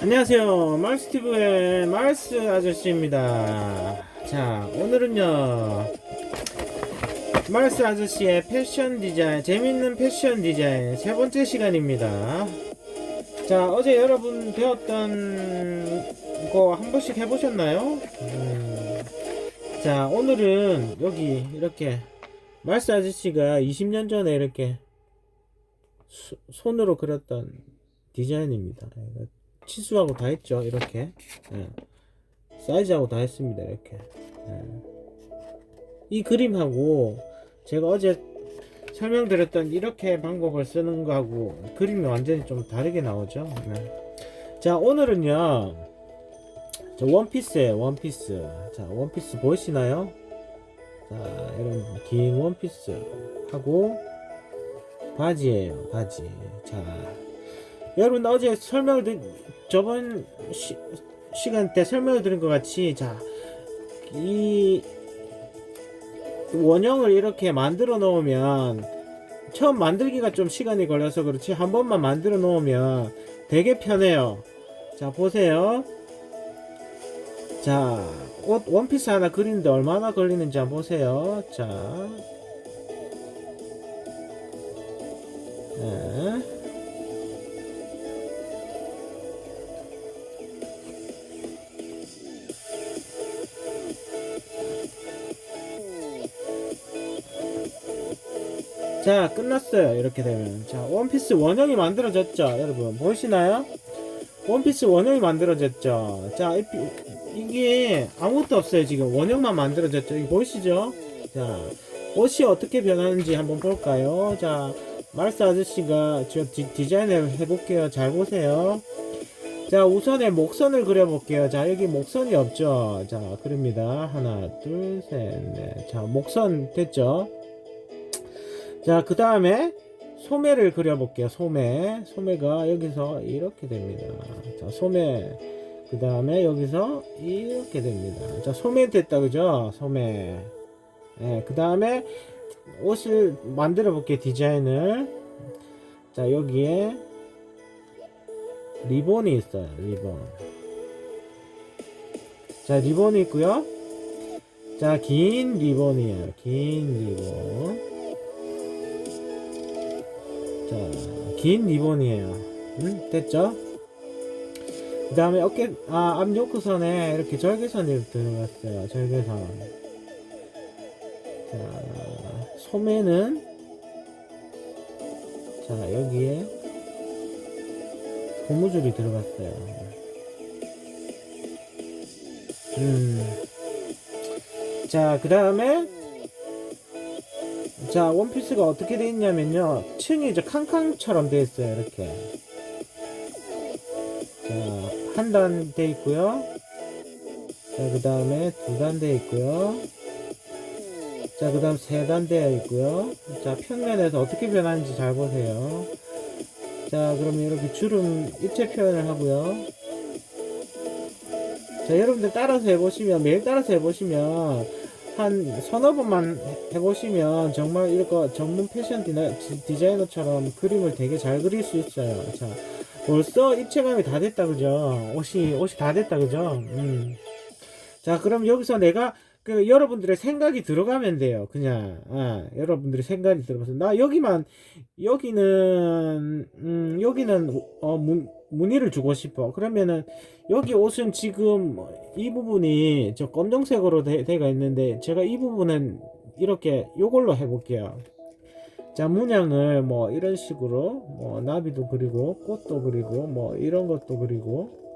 안녕하세요. 말스티브의 말스 아저씨입니다. 자, 오늘은요. 말스 아저씨의 패션 디자인, 재밌는 패션 디자인 세 번째 시간입니다. 자, 어제 여러분 배웠던 거 한 번씩 해보셨나요? 음, 자, 오늘은 여기 이렇게 말스 아저씨가 20년 전에 이렇게 수- 손으로 그렸던 디자인입니다. 치수하고 다 했죠. 이렇게 예. 사이즈하고 다 했습니다. 이렇게 예. 이 그림하고 제가 어제 설명드렸던 이렇게 방법을 쓰는 거하고 그림이 완전히 좀 다르게 나오죠. 네. 자 오늘은요 저 원피스예요 원피스 자 원피스 보이시나요? 자 이런 긴 원피스 하고 바지예요 바지. 자 여러분 어제 설명을 드린 저번 시, 시간 때 설명을 드린 것 같이 자이 원형을 이렇게 만들어 놓으면 처음 만들기가 좀 시간이 걸려서 그렇지 한 번만 만들어 놓으면 되게 편해요. 자 보세요. 자 옷 원피스 하나 그리는데 얼마나 걸리는지 한번 보세요. 자 네. 자 끝났어요 이렇게 되면. 자 원피스 원형이 만들어졌죠 여러분. 보이시나요? 원피스 원형이 만들어졌죠. 자 이, 이게 아무것도 없어요 지금. 원형만 만들어졌죠. 이거 보이시죠? 자 옷이 어떻게 변하는지 한번 볼까요? 자 말스 아저씨가 저 디, 디자인을 해볼게요 잘 보세요 자 우선에 목선을 그려볼게요 자 여기 목선이 없죠 자 그립니다 하나 둘 셋 넷 자 목선 됐죠 자, 그 다음에 소매를 그려볼게요. 소매. 소매가 여기서 이렇게 됩니다. 자, 소매. 그 다음에 여기서 이렇게 됩니다. 자, 소매 됐다, 그죠? 소매. 예, 그 다음에 옷을 만들어 볼게요. 디자인을. 자, 여기에 리본이 있어요. 리본. 자, 리본이 있고요. 자, 긴 리본이에요. 긴 리본. 자, 긴 리본이에요. 응? 됐죠? 그 다음에 어깨, 아, 앞 요크선에 이렇게 절개선이 들어갔어요. 절개선. 자, 소매는, 자, 여기에 고무줄이 들어갔어요. 음. 자, 그 다음에, 자 원피스가 어떻게 돼 있냐면요 층이 이제 칸칸처럼 돼 있어요 이렇게 자한 단돼 있고요 자 그 다음에 두단돼 있고요 자 그 다음 세단 되어 있고요 자 평면에서 어떻게 변하는지 잘 보세요 자 그러면 이렇게 주름 입체 표현을 하고요 자 여러분들 따라서 해보시면 매일 따라서 해보시면 한 서너 번만 해보시면 정말 이거 전문 패션 디자이너처럼 그림을 되게 잘 그릴 수 있어요. 자, 벌써 입체감이 다 됐다, 그죠? 옷이, 옷이 다 됐다, 그죠? 음. 자, 그럼 여기서 내가 그 여러분들의 생각이 들어가면 돼요. 그냥, 아, 여러분들의 생각이 들어가서. 나 여기만, 여기는, 음, 여기는, 어, 문, 무늬를 주고 싶어. 그러면은, 여기 옷은 지금 이 부분이 저 검정색으로 되, 되어 있는데 제가 이 부분은 이렇게 요걸로 해볼게요. 자 문양을 뭐 이런 식으로 뭐 나비도 그리고 꽃도 그리고 뭐 이런 것도 그리고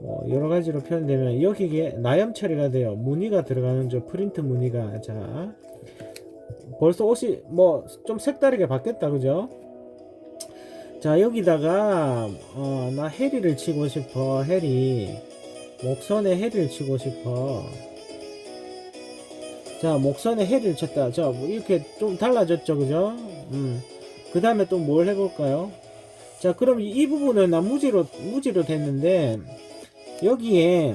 뭐 여러 가지로 표현되면 여기에 나염 처리가 돼요. 무늬가 들어가는 저 프린트 무늬가. 자 벌써 옷이 뭐 좀 색다르게 바뀌었다 그죠? 자 여기다가 어, 나 해리를 치고 싶어 해리. 목선에 해리를 치고 싶어. 자 목선에 해리를 쳤다. 자 뭐 이렇게 좀 달라졌죠 그죠? 음그 다음에 또 뭘 해볼까요? 자 그럼 이 부분은 나 무지로 무지로 됐는데 여기에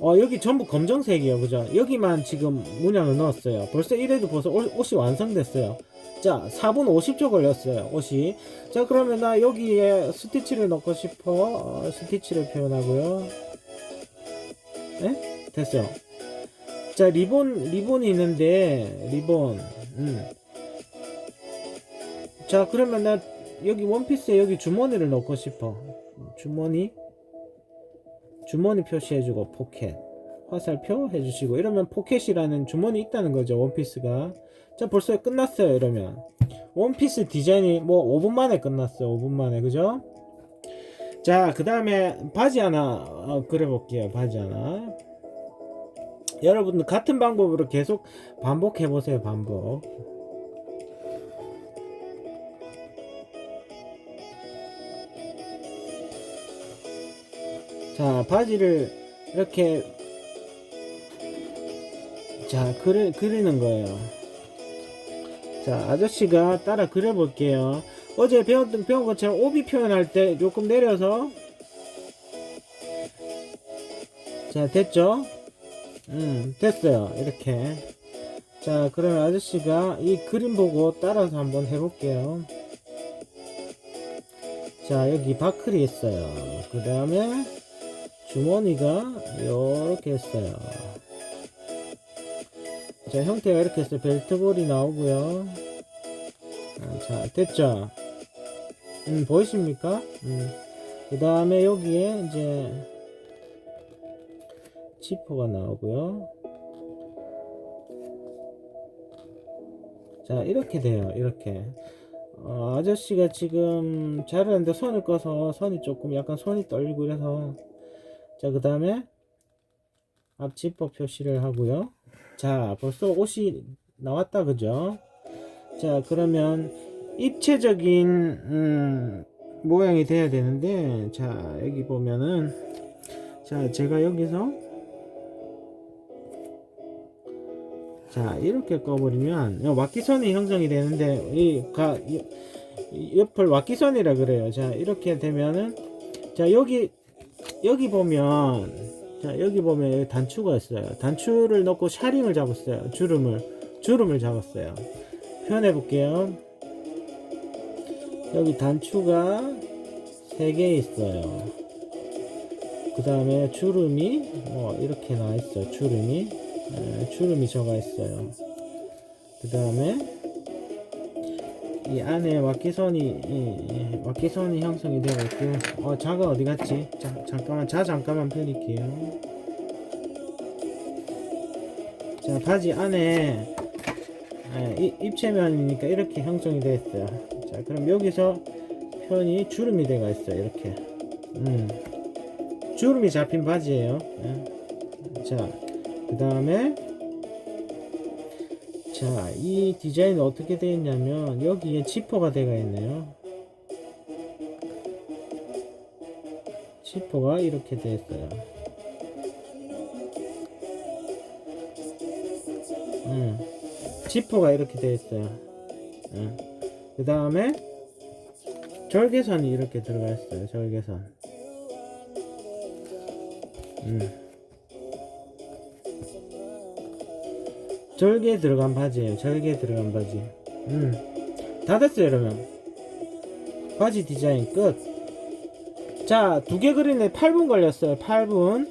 어 여기 전부 검정색이에요. 그죠? 여기만 지금 문양을 넣었어요. 벌써 이래도 벌써 옷, 옷이 완성됐어요. 자 4분 50초 걸렸어요 옷이. 자 그러면 나 여기에 스티치를 넣고 싶어. 어, 스티치를 표현하고요. 네? 됐어요. 자 리본 리본이 있는데 리본. 음. 자 그러면 나 여기 원피스에 여기 주머니를 넣고 싶어. 주머니? 주머니 표시해주고 포켓. 화살표 해주시고. 이러면 포켓이라는 주머니 있다는 거죠 원피스가. 자 벌써 끝났어요 이러면. 원피스 디자인이 뭐 5분 만에 끝났어요 5분 만에. 그죠? 자그 다음에 바지 하나 어, 그려볼게요 바지 하나. 여러분들 같은 방법으로 계속 반복해 보세요 반복 자 바지를 이렇게 자 그리, 그리는 거예요. 자 아저씨가 따라 그려볼게요. 어제 배웠던 배운 것처럼 오비 표현할 때 조금 내려서. 자 됐죠? 음 됐어요. 이렇게. 자 그러면 아저씨가 이 그림 보고 따라서 한번 해볼게요. 자 여기 바클이 있어요. 그 다음에 주머니가 이렇게 했어요. 자 형태가 이렇게 해서 벨트볼이 나오고요. 아, 자 됐죠? 음 보이십니까? 음. 그 다음에 여기에 이제 지퍼가 나오고요. 자 이렇게 돼요 이렇게. 어, 아저씨가 지금 자르는데 손을 꺼서 손이 조금 약간 손이 떨리고 그래서 자 그 다음에 앞 지퍼 표시를 하고요. 자 벌써 옷이 나왔다 그죠? 자 그러면 입체적인 음, 모양이 돼야 되는데 자 여기 보면은 자 제가 여기서 자 이렇게 꺼버리면 왁기선이 형성이 되는데 이, 가, 옆을 왁기선이라 그래요. 자 이렇게 되면은 자 여기 여기 보면 자 여기 보면 여기 단추가 있어요. 단추를 넣고 샤링을 잡았어요. 주름을 주름을 잡았어요. 표현해 볼게요. 여기 단추가 3개 있어요. 그 다음에 주름이 뭐 이렇게 나와 있어요 주름이. 에, 주름이 적어 있어요. 그 다음에 이 안에 왁기선이 이, 이 왁기선이 형성이 되고 있고 어 자가 어디 갔지? 자 잠깐만 자 잠깐만 펴릴게요. 자 바지 안에 예, 이- 입체면이니까 이렇게 형성이 되어 있어요. 자 그럼 여기서 편이 주름이 되어 있어요 이렇게. 음. 주름이 잡힌 바지예요. 자그 다음에 자, 이 디자인은 어떻게 되어 있냐면 여기에 지퍼가 되어 있네요. 지퍼가 이렇게 되어 있어요. 음, 지퍼가 이렇게 되어 있어요. 음. 그 다음에 절개선이 이렇게 들어가 있어요. 절개선. 음. 절개 들어간 바지예요. 절개 들어간 바지. 음. 다 됐어요, 여러분. 바지 디자인 끝. 자, 두 개 그리네 8분 걸렸어요. 8분.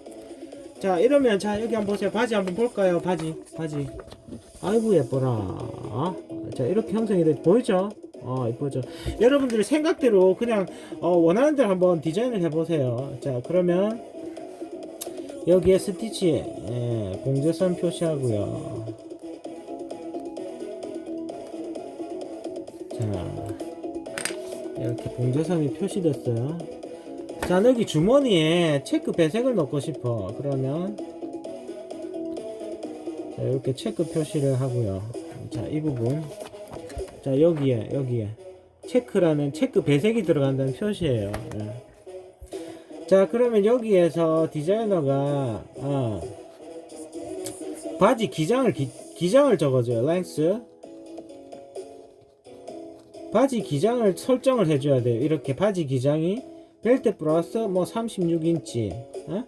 자, 이러면 자, 여기 한번 보세요. 바지 한번 볼까요? 바지. 바지. 아이고 예뻐라. 자, 이렇게 형성이 돼 보이죠? 어, 이쁘죠. 여러분들의 생각대로 그냥 어, 원하는 대로 한번 디자인을 해 보세요. 자, 그러면 여기에 스티치 예, 공제선 표시하고요. 이렇게 봉제선이 표시됐어요. 자 여기 주머니에 체크 배색을 넣고 싶어. 그러면 자 이렇게 체크 표시를 하고요. 자 이 부분. 자 여기에 여기에. 체크라는 체크 배색이 들어간다는 표시예요. 예. 자 그러면 여기에서 디자이너가 어, 바지 기장을 기, 기장을 적어줘요. 랭스 바지 기장을 설정을 해줘야 돼요. 이렇게 바지 기장이 벨트 플러스 뭐 36인치, 어?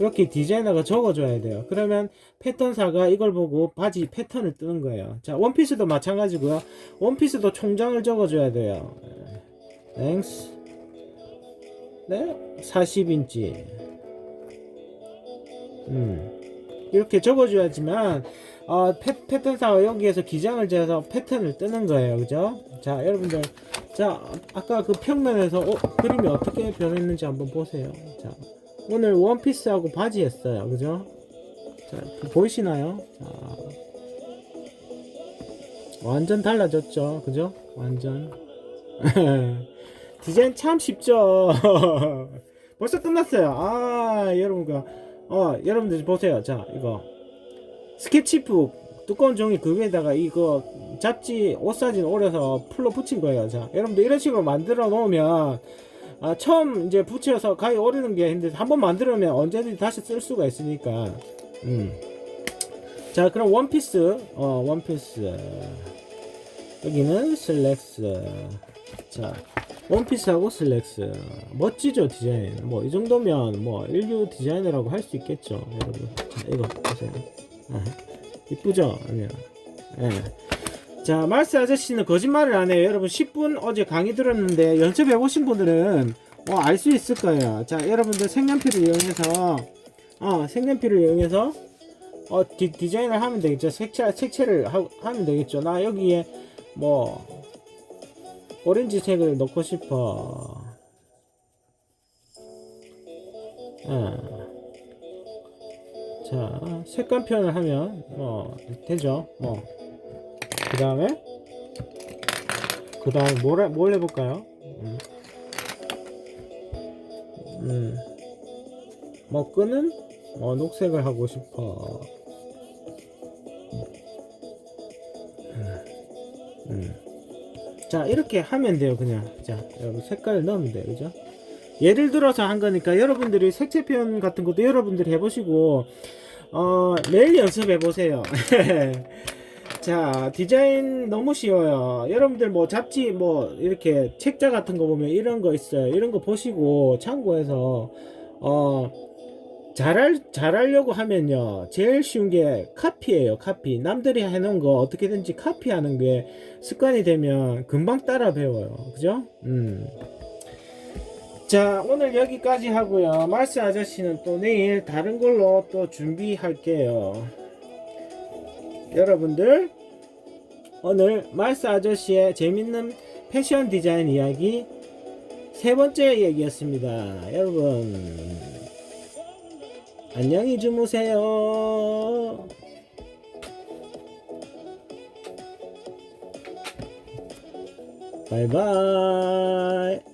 이렇게 디자이너가 적어줘야 돼요. 그러면 패턴사가 이걸 보고 바지 패턴을 뜨는 거예요. 자, 원피스도 마찬가지고요. 원피스도 총장을 적어줘야 돼요. 랭스. 네, 40인치. 음. 이렇게 적어줘야지만, 어, 패, 패턴사가 여기에서 기장을 재서 패턴을 뜨는 거예요. 그죠? 자, 여러분들. 자, 아까 그 평면에서, 어, 그림이 어떻게 변했는지 한번 보세요. 자, 오늘 원피스하고 바지 했어요. 그죠? 자, 보이시나요? 자, 완전 달라졌죠. 그죠? 완전. 디자인 참 쉽죠. 벌써 끝났어요. 아, 여러분가, 어, 여러분들 보세요. 자, 이거. 스케치북 두꺼운 종이 그 위에다가 이거 잡지 옷 사진 오려서 풀로 붙인 거예요. 자, 여러분들 이런 식으로 만들어 놓으면 아, 처음 이제 붙여서 가위 오르는 게 힘든데 한번 만들면 언제든지 다시 쓸 수가 있으니까. 음. 자, 그럼 원피스, 어, 원피스. 여기는 슬랙스. 자, 원피스하고 슬랙스. 멋지죠, 디자인. 뭐, 이 정도면 뭐, 인류 디자이너라고 할 수 있겠죠, 여러분. 자, 이거 보세요. 아, 이쁘죠? 아니요. 예. 자, 말스 아저씨는 거짓말을 안 해요. 여러분, 10분 어제 강의 들었는데, 연습해보신 분들은, 어, 알 수 있을 거예요. 자, 여러분들 색연필을 이용해서, 어, 색연필을 이용해서, 어, 디, 디자인을 하면 되겠죠. 색채, 색채를 하, 하면 되겠죠. 나 여기에, 뭐, 오렌지 색을 넣고 싶어. 예. 자, 색감 표현을 하면, 뭐, 되죠. 뭐. 그 다음에, 그 다음에 뭘, 해- 뭘 해볼까요? 음. 음. 뭐, 끈은, 어, 녹색을 하고 싶어. 음. 자, 이렇게 하면 돼요, 그냥. 자, 여러분, 색깔을 넣으면 돼요, 그죠? 예를 들어서 한 거니까 여러분들이 색채 표현 같은 것도 여러분들이 해보시고, 어, 매일 연습해 보세요. 자, 디자인 너무 쉬워요. 여러분들 뭐 잡지 뭐 이렇게 책자 같은 거 보면 이런 거 있어요. 이런 거 보시고 참고해서, 어, 잘할, 잘하려고 하면요. 제일 쉬운 게 카피예요, 카피. 남들이 해 놓은 거 어떻게든지 카피하는 게 습관이 되면 금방 따라 배워요. 그죠? 음. 자, 오늘 여기까지 하고요. 말스 아저씨는 또 내일 다른 걸로 또 준비할게요. 여러분들, 오늘 말스 아저씨의 재밌는 패션 디자인 이야기 세 번째 얘기였습니다. 여러분, 안녕히 주무세요. 바이바이.